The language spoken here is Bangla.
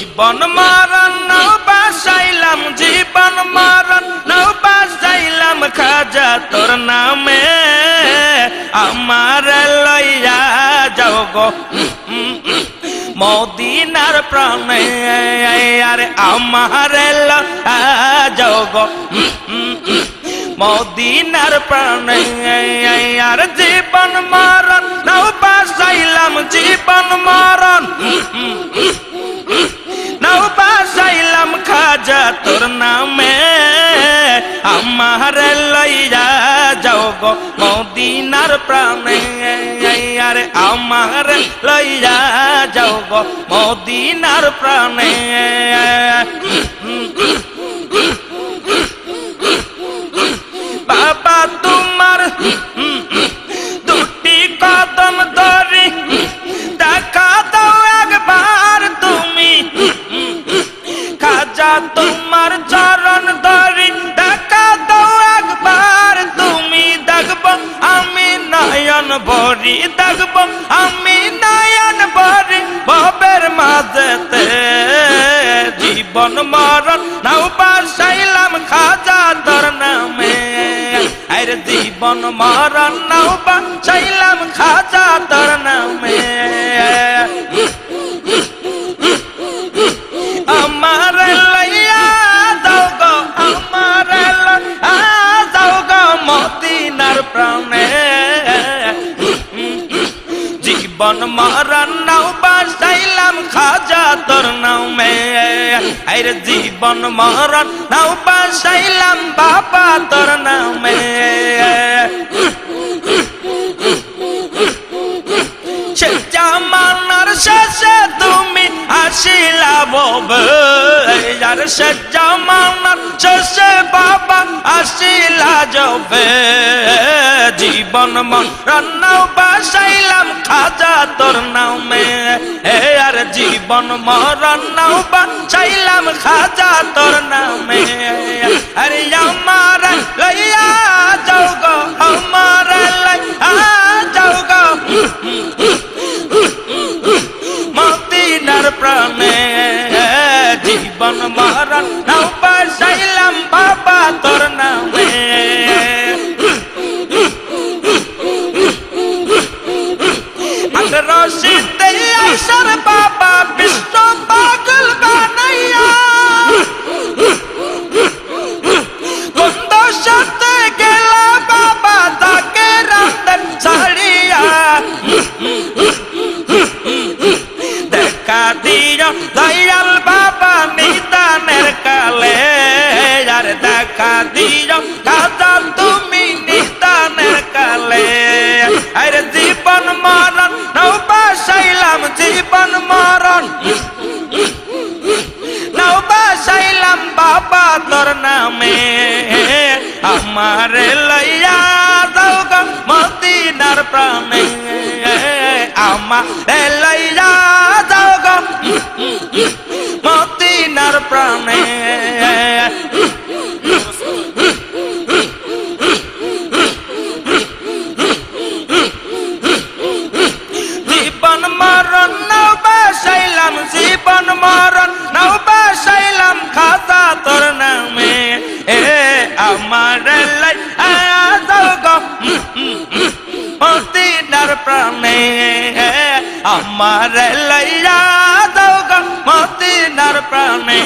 জীবন মরণ নৌ বাসাইলাম জীবন মরণ নৌ বাসাইলাম খাজা তোর নামে। আমার লইয়া যাও গো। মদিনার প্রাণে, আরে আমার যাও গো। মদিনার প্রাণে, আর জীবন মরণ মদিনার প্রাণে, আরে আমার লইয়া যাও গো মদিনার প্রাণে, বাবা তোমার দুটি কদম ধরি দেখা দাও একবার তুমি। খাজা তোমার চরণ ধরি ভরি দেখব, আমি নয়ন ভরি ভবের মাঝেতে। জীবন মরণ, নাও বাসাইলাম খাজা দর নামে আর জীবন মরণ, নাও বাসাইলাম খাজা জীবন মরণ নাও বাসাইলাম খাজা তোর নামে। আরে জীবন মরণ নাও বাসাইলাম বাবা তোর আসিলা যাবে। জীবন মরণ নাও বাসাইলাম তোর নামে। হে আর জীবন মরণ নাও বাসাইলাম খাজা তোর নামে। আরে আমার লইয়া যাও গো, আমার লইয়া যাও গো। মদিনার প্রাণে জীবন মরণ নাও বাসাইলাম বাবা তোর নামে। রশিদ আসার বাবা বিশ্ব পাগল বানাইয়া কোন সাথে গেলা বাবা তাকে রাতের ছাড়িয়া দেখা দিও দয়াল বাবা নিদানের কালে আর দেখা দিও কাজা আমার লইয়া দাও গো মদিনার প্রাণে। আমারে লইয়া দাও গো মদিনার প্রাণে। আমার লাই আয়াও গো মদিনার প্রাণে আমার লাইয়া দাও গো মদিনার প্রাণে